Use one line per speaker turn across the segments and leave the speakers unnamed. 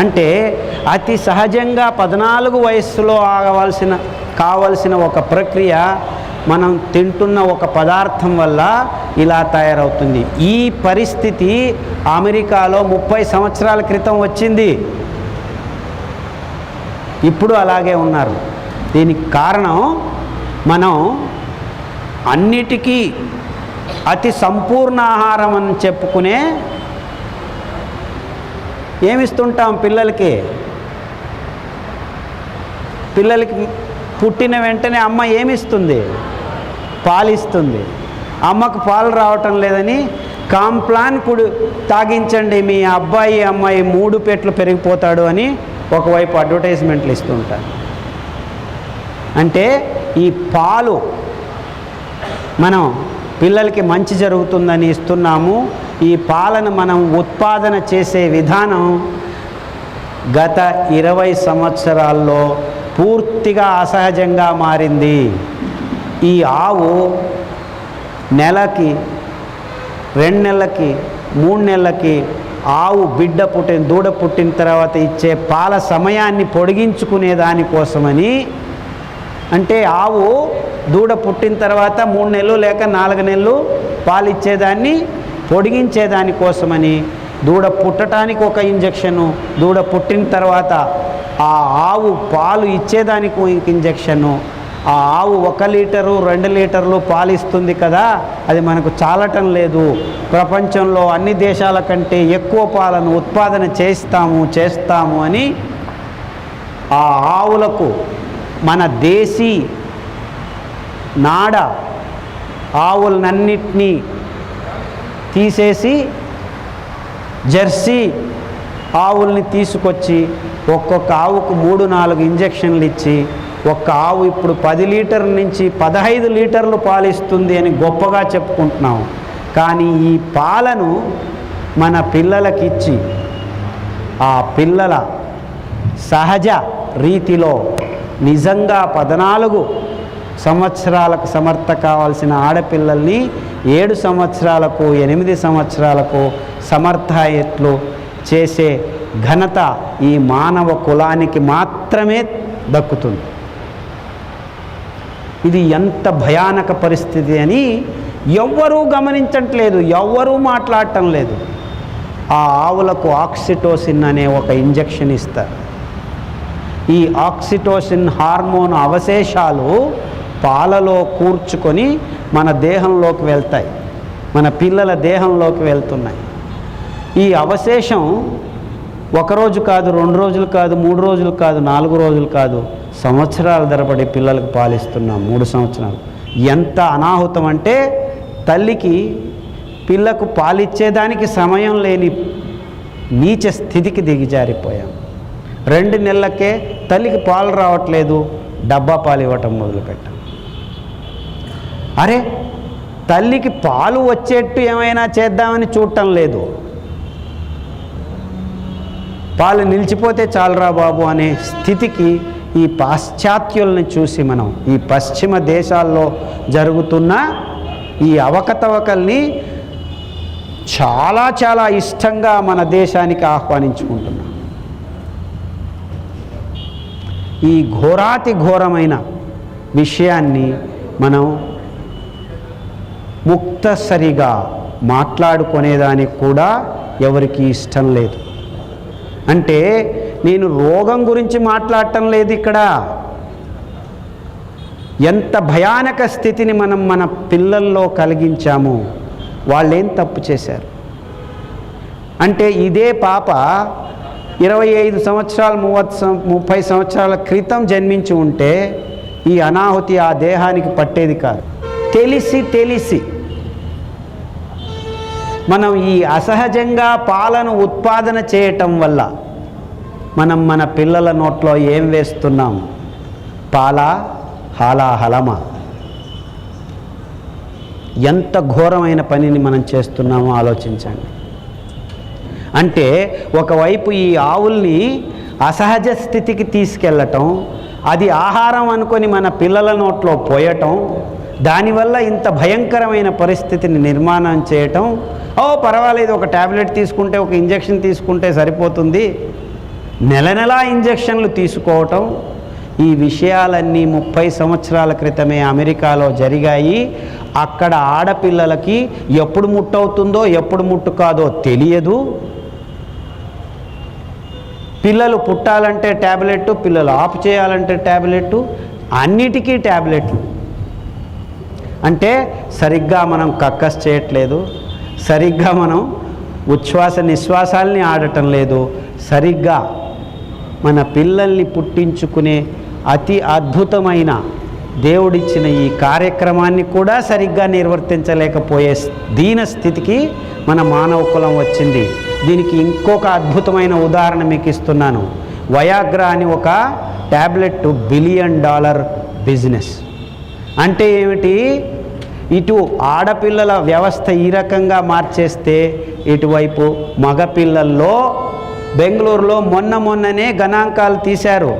అంటే అతి సహజంగా పద్నాలుగు వయస్సులో ఆగవలసిన కావలసిన ఒక ప్రక్రియ మనం తింటున్న ఒక పదార్థం వల్ల ఇలా తయారవుతుంది. ఈ పరిస్థితి అమెరికాలో ముప్పై సంవత్సరాల క్రితం వచ్చింది. ఇప్పుడు అలాగే ఉన్నారు. దీనికి కారణం మనం అన్నిటికీ అతి సంపూర్ణ ఆహారం అని చెప్పుకునే ఏమిస్తుంటాం పిల్లలకి? పిల్లలకి పుట్టిన వెంటనే అమ్మ ఏమిస్తుంది? పాలిస్తుంది. అమ్మకు పాలు రావటం లేదని కాంప్లాన్ కుడు తాగించండి మీ అబ్బాయి అమ్మాయి మూడు పెట్లు పెరిగిపోతాడు అని ఒకవైపు అడ్వర్టైజ్మెంట్లు ఇస్తుంటారు. అంటే ఈ పాలు మనం పిల్లలకి మంచి జరుగుతుందని ఇస్తున్నాము. ఈ పాలను మనం ఉత్పాదన చేసే విధానం గత ఇరవై సంవత్సరాల్లో పూర్తిగా అసహజంగా మారింది. ఈ ఆవు నెలకి రెండు నెలలకి మూడు నెలలకి ఆవు బిడ్డ పుట్టిన దూడ పుట్టిన తర్వాత ఇచ్చే పాల సమయాన్ని పొడిగించుకునే దానికోసమని అంటే ఆవు దూడ పుట్టిన తర్వాత మూడు నెలలు లేక నాలుగు నెలలు పాలు ఇచ్చేదాన్ని పొడిగించేదాని కోసమని దూడ పుట్టడానికి ఒక ఇంజక్షను దూడ పుట్టిన తర్వాత ఆ ఆవు పాలు ఇచ్చేదానికి ఇంక ఇంజెక్షను ఆ ఆవు ఒక లీటరు రెండు లీటర్లు పాలు ఇస్తుంది కదా అది మనకు చాలటం లేదు. ప్రపంచంలో అన్ని దేశాల కంటే ఎక్కువ పాలను ఉత్పాదన చేస్తాము చేస్తాము అని ఆ ఆవులకు మన దేశీ నాడ ఆవులనన్నిటినీ తీసేసి జెర్సీ ఆవుల్ని తీసుకొచ్చి ఒక్కొక్క ఆవుకు మూడు నాలుగు ఇంజక్షన్లు ఇచ్చి ఒక్క ఆవు ఇప్పుడు పది లీటర్ల నుంచి పదహైదు లీటర్లు పాలిస్తుంది అని గొప్పగా చెప్పుకుంటున్నాం. కానీ ఈ పాలను మన పిల్లలకిచ్చి ఆ పిల్లల సహజ రీతిలో నిజంగా పద్నాలుగు సంవత్సరాలకు సమర్థ కావాల్సిన ఆడపిల్లల్ని ఏడు సంవత్సరాలకు ఎనిమిది సంవత్సరాలకు సమర్థాయట్లు చేసే ఘనత ఈ మానవ కులానికి మాత్రమే దక్కుతుంది. ఇది ఎంత భయానక పరిస్థితి అని ఎవ్వరూ గమనించట్లేదు ఎవ్వరూ మాట్లాడటం లేదు. ఆ ఆవులకు ఆక్సిటోసిన్ అనే ఒక ఇంజెక్షన్ ఇస్తారు. ఈ ఆక్సిటోసిన్ హార్మోన్ అవశేషాలు పాలలో కూర్చుకొని మన దేహంలోకి వెళ్తాయి. మన పిల్లల దేహంలోకి వెళ్తున్నాయి. ఈ అవశేషం ఒకరోజు కాదు రెండు రోజులు కాదు మూడు రోజులు కాదు నాలుగు రోజులు కాదు సంవత్సరాల ధరపడి పిల్లలకు పాలిస్తున్నాం మూడు సంవత్సరాలు. ఎంత అనాహుతం అంటే తల్లికి పిల్లకు పాలిచ్చేదానికి సమయం లేని నీచ స్థితికి దిగిజారిపోయాం రెండు నెలలకే తల్లికి పాలు రావట్లేదు డబ్బా పాలు ఇవ్వటం మొదలుపెట్టాం. అరే తల్లికి పాలు వచ్చేట్టు ఏమైనా చేద్దామని చూడటం లేదు. పాలు నిలిచిపోతే చాలరా బాబు అనే స్థితికి ఈ పాశ్చాత్యుల్ని చూసి మనం ఈ పశ్చిమ దేశాల్లో జరుగుతున్న ఈ అవకతవకల్ని చాలా చాలా ఇష్టంగా మన దేశానికి ఆహ్వానించుకుంటున్నాం. ఈ ఘోరాతి ఘోరమైన విషయాన్ని మనం ముక్తసరిగా మాట్లాడుకునేదానికి కూడా ఎవరికి ఇష్టం లేదు. అంటే నేను రోగం గురించి మాట్లాడటం లేదు ఇక్కడ. ఎంత భయానక స్థితిని మనం మన పిల్లల్లో కలిగించామో వాళ్ళేం తప్పు చేశారు? అంటే ఇదే పాప ఇరవై ఐదు సంవత్సరాలు మూవత్ సం- ముప్పై సంవత్సరాల క్రితం జన్మించి ఉంటే ఈ అనాహుతి ఆ దేహానికి పట్టేది కాదు. తెలిసి తెలిసి మనం ఈ అసహజంగా పాలను ఉత్పాదన చేయటం వల్ల మనం మన పిల్లల నోట్లో ఏం వేస్తున్నాం? పాల? హాలాహలమా ఎంత ఘోరమైన పనిని మనం చేస్తున్నామో ఆలోచించండి. అంటే ఒకవైపు ఈ ఆవుల్ని అసహజ స్థితికి తీసుకెళ్ళటం అది ఆహారం అనుకొని మన పిల్లల నోట్లో పోయటం దానివల్ల ఇంత భయంకరమైన పరిస్థితిని నిర్మాణం చేయటం ఓ పర్వాలేదు ఒక ట్యాబ్లెట్ తీసుకుంటే ఒక ఇంజక్షన్ తీసుకుంటే సరిపోతుంది. నెల నెలా ఇంజక్షన్లు తీసుకోవటం ఈ విషయాలన్నీ ముప్పై సంవత్సరాల క్రితమే అమెరికాలో జరిగాయి. అక్కడ ఆడపిల్లలకి ఎప్పుడు ముట్టవుతుందో ఎప్పుడు ముట్టు కాదో తెలియదు. పిల్లలు పుట్టాలంటే ట్యాబ్లెట్ పిల్లలు ఆఫ్ చేయాలంటే ట్యాబ్లెట్ అన్నిటికీ ట్యాబ్లెట్లు అంటే సరిగ్గా మనం కక్కస్ చేయట్లేదు సరిగ్గా మనం ఉచ్ఛ్వాస నిశ్వాసాలని ఆడటం లేదు సరిగ్గా మన పిల్లల్ని పుట్టించుకునే అతి అద్భుతమైన దేవుడిచ్చిన ఈ కార్యక్రమాన్ని కూడా సరిగ్గా నిర్వర్తించలేకపోయే దీన స్థితికి మన మానవ కులం వచ్చింది. దీనికి ఇంకొక అద్భుతమైన ఉదాహరణ మీకు ఇస్తున్నాను. వయాగ్రా అని ఒక ట్యాబ్లెట్ బిలియన్ డాలర్ బిజినెస్. అంటే ఏమిటి? ఇటు ఆడపిల్లల వ్యవస్థ ఈ రకంగా మార్చేస్తే ఇటువైపు మగపిల్లల్లో బెంగళూరులో మొన్న మొన్ననే గణాంకాలు తీశారు.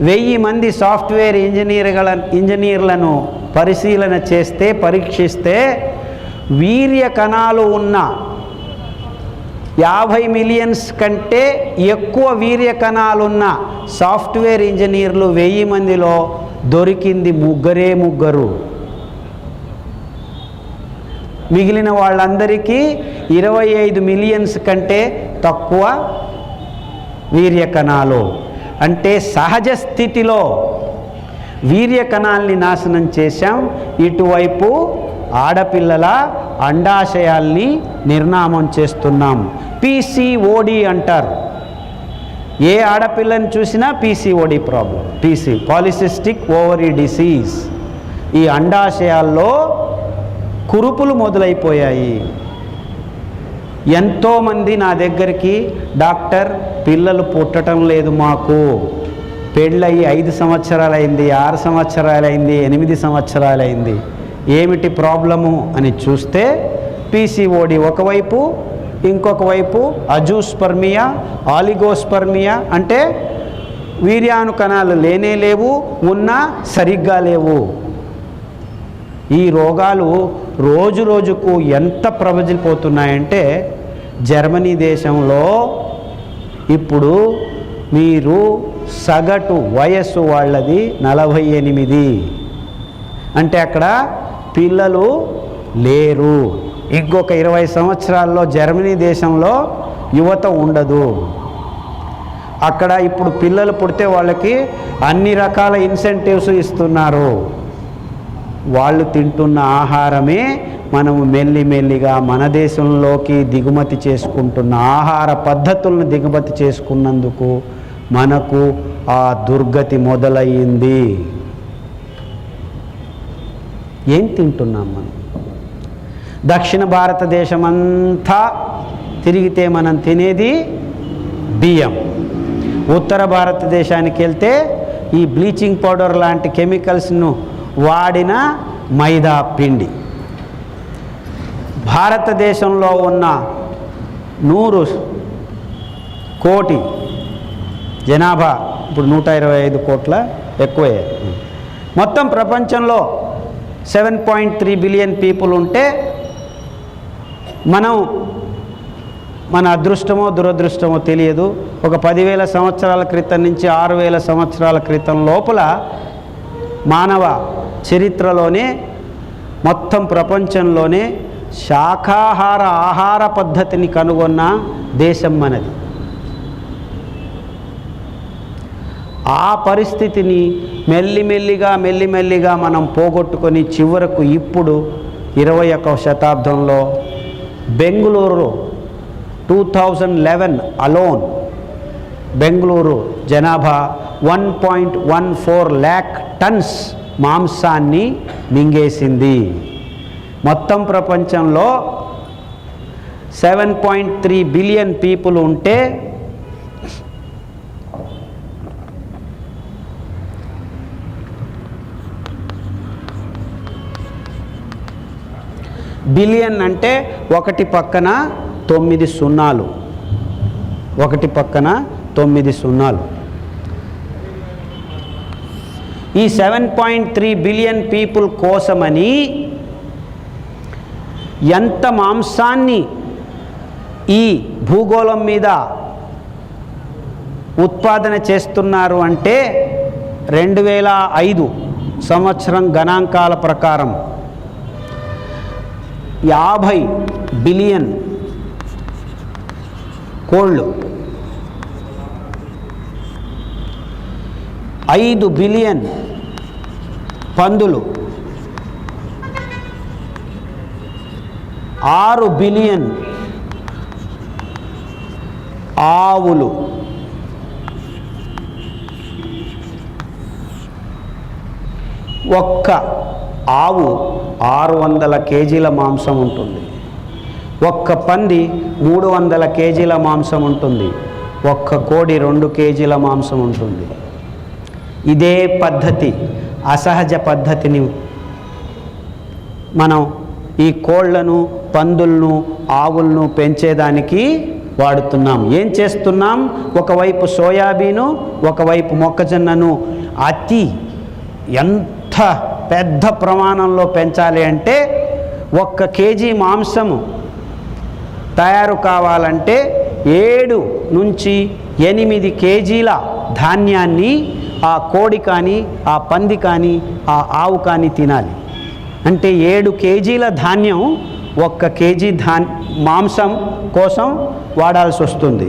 వెయ్యి మంది సాఫ్ట్వేర్ ఇంజనీర్ಗಳ ఇంజనీర్లను పరిశీలన చేస్తే పరీక్షిస్తే వీర్య కణాలు ఉన్న యాభై మిలియన్స్ కంటే ఎక్కువ వీర్య కణాలున్న సాఫ్ట్వేర్ ఇంజనీర్లు వెయ్యి మందిలో దొరికింది ముగ్గురే ముగ్గురు. మిగిలిన వాళ్ళందరికీ ఇరవై ఐదు మిలియన్స్ కంటే తక్కువ వీర్య కణాలు అంటే సహజ స్థితిలో వీర్య కణాల్ని నాశనం చేశాం. ఇటువైపు ఆడపిల్లల అండాశయాల్ని నిర్నామం చేస్తున్నాం. పీసీఓడి అంటారు. ఏ ఆడపిల్లని చూసినా PCOD problem PC polycystic ovary disease ఈ అండాశయాల్లో కురుపులు మొదలైపోయాయి. ఎంతోమంది నా దగ్గరికి డాక్టర్ పిల్లలు పుట్టడం లేదు మాకు. పెళ్ళయి ఐదు సంవత్సరాలైంది ఆరు సంవత్సరాలైంది ఎనిమిది సంవత్సరాలైంది. ఏమిటి ప్రాబ్లము అని చూస్తే పీసీఓడి ఒకవైపు ఇంకొక వైపు అజూస్పర్మియా ఆలిగోస్పర్మియా అంటే వీర్యాను కణాలు లేనే లేవు ఉన్నా సరిగ్గా లేవు. ఈ రోగాలు రోజు రోజుకు ఎంత ప్రబలిపోతున్నాయంటే జర్మనీ దేశంలో ఇప్పుడు మీరు సగటు వయస్సు వాళ్ళది నలభై ఎనిమిది. అంటే అక్కడ పిల్లలు లేరు. ఇంకొక ఇరవై సంవత్సరాల్లో జర్మనీ దేశంలో యువత ఉండదు. అక్కడ ఇప్పుడు పిల్లలు పుడితే వాళ్ళకి అన్ని రకాల ఇన్సెంటివ్స్ ఇస్తున్నారు. వాళ్ళు తింటున్న ఆహారమే మనము మెల్లిమెల్లిగా మన దేశంలోకి దిగుమతి చేసుకుంటున్న ఆహార పద్ధతులను దిగుమతి చేసుకున్నందుకు మనకు ఆ దుర్గతి మొదలయ్యింది. ఏం తింటున్నాం మనం? దక్షిణ భారతదేశం అంతా తిరిగితే మనం తినేది బియ్యం. ఉత్తర భారతదేశానికి వెళ్తే ఈ బ్లీచింగ్ పౌడర్ లాంటి కెమికల్స్ను వాడిన మైదా పిండి. భారతదేశంలో ఉన్న నూరు కోటి జనాభా ఇప్పుడు నూట ఇరవై ఐదు కోట్ల ఎక్కువే. మొత్తం ప్రపంచంలో seven point three billion people ఉంటే మనం మన అదృష్టమో దురదృష్టమో తెలియదు. ఒక పదివేల సంవత్సరాల క్రితం నుంచి ఆరు వేల సంవత్సరాల క్రితం లోపల మానవ చరిత్రలోనే మొత్తం ప్రపంచంలోనే శాఖాహార ఆహార పద్ధతిని కనుగొన్న దేశం మనది. ఆ పరిస్థితిని మెల్లిమెల్లిగా మెల్లిమెల్లిగా మనం పోగొట్టుకొని చివరకు ఇప్పుడు ఇరవై ఒక్క శతాబ్దంలో Bengaluru two thousand eleven alone Bengaluru జనాభా one point one four lakh tons మాంసాన్ని మింగేసింది. మొత్తం ప్రపంచంలో seven point three billion people ఉంటే బిలియన్ అంటే ఒకటి పక్కన తొమ్మిది సున్నాలు. ఒకటి పక్కన తొమ్మిది సున్నాలు. ఈ seven point three billion people కోసమని ఎంత మాంసాన్ని ఈ భూగోళం మీద ఉత్పాదన చేస్తున్నారు అంటే రెండు వేల ఐదు సంవత్సరం గణాంకాల ప్రకారం యాభై బిలియన్ కోళ్ళు. ఐదు బిలియన్ పందులు. ఆరు బిలియన్ ఆవులు. ఒక్క ఆవు ఆరు వందల కేజీల మాంసం ఉంటుంది. ఒక్క పంది మూడు వందల కేజీల మాంసం ఉంటుంది. ఒక్క కోడి రెండు కేజీల మాంసం ఉంటుంది. ఇదే పద్ధతి అసహజ పద్ధతిని మనం ఈ కోళ్ళను పందులను ఆవులను పెంచేదానికి వాడుతున్నాం. ఏం చేస్తున్నాం? ఒకవైపు సోయాబీను ఒకవైపు మొక్కజొన్నను. అతి ఎంత పెద్ద ప్రమాణంలో పెంచాలి అంటే ఒక్క కేజీ మాంసము తయారు కావాలంటే ఏడు నుంచి ఎనిమిది కేజీల ధాన్యాన్ని ఆ కోడి కానీ ఆ పంది కానీ ఆ ఆవు కానీ తినాలి. అంటే ఏడు కేజీల ధాన్యం ఒక్క కేజీ ధాన్ మాంసం కోసం వాడాల్సి వస్తుంది.